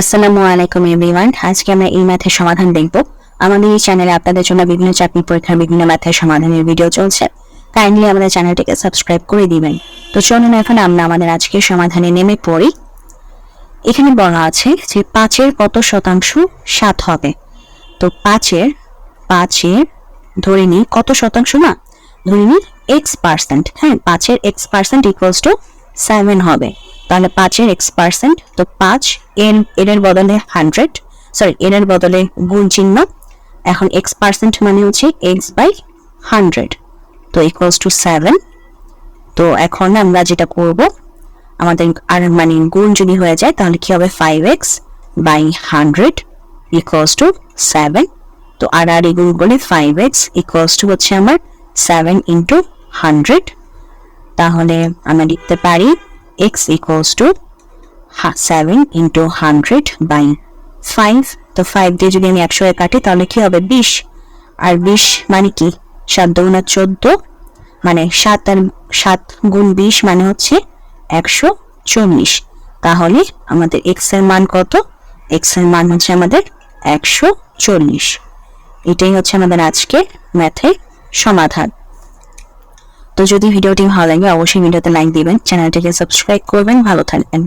আসসালামু আলাইকুম এভরিওয়ান। আজকে আমরা এই ম্যাথের সমাধান দেখব। আমাদের এই চ্যানেলে আপনাদের জন্য বিভিন্ন চাকরি পরীক্ষার বিভিন্ন ম্যাথের সমাধানের ভিডিও চলছে। কাইন্ডলি আমাদের চ্যানেলটিকে সাবস্ক্রাইব করে দিবেন। তো চলুন এখন আমরা আমাদের আজকের সমাধানে নেমে পড়ি। এখানে বলা আছে যে পাঁচের কত শতাংশ সাত হবে? তো পাঁচের পাঁচের, ধরে নিই কত শতাংশ না? ধরে নিই এক্স পার্সেন্ট হ্যাঁ পাঁচের X percent equals to seven হবে। তাহলে পাঁচের এক্স পার্সেন্ট তো পাঁচ এর এর বদলে হান্ড্রেড সরি এন এর বদলে গুণ চিহ্ন, এখন এক্স পার্সেন্ট মানে হচ্ছে এক্স বাই হান্ড্রেড তো ইকুয়ালস টু সেভেন তো এখন আমরা যেটা করব, আমাদের আর মানে গুণ যদি হয়ে যায়, তাহলে কি হবে five X by hundred equals to seven তো আর আর এই বলে ফাইভ এক্স ইকুয়ালস টু হচ্ছে আমার সেভেন ইন্টু হান্ড্রেড তাহলে আমরা লিখতে পারি X equals to seven into hundred by five তো ফাইভ দিয়ে যদি আমি একশো কাটি, তাহলে কি হবে? বিশ। আর বিশ মানে কি? সাত দুগুণা চোদ্দ মানে সাত আর সাত গুণ বিশ মানে হচ্ছে একশো চল্লিশ। তাহলে আমাদের এক্সের মান কত? এক্সের মান হচ্ছে আমাদের একশো চল্লিশ। এটাই হচ্ছে আমাদের আজকে ম্যাথের সমাধান। তো যদি ভিডিওটি ভালো লাগে অবশ্যই ভিডিওতে লাইক দিবেন চ্যানেলটিকে সাবস্ক্রাইব করবেন ভালো থাকবেন।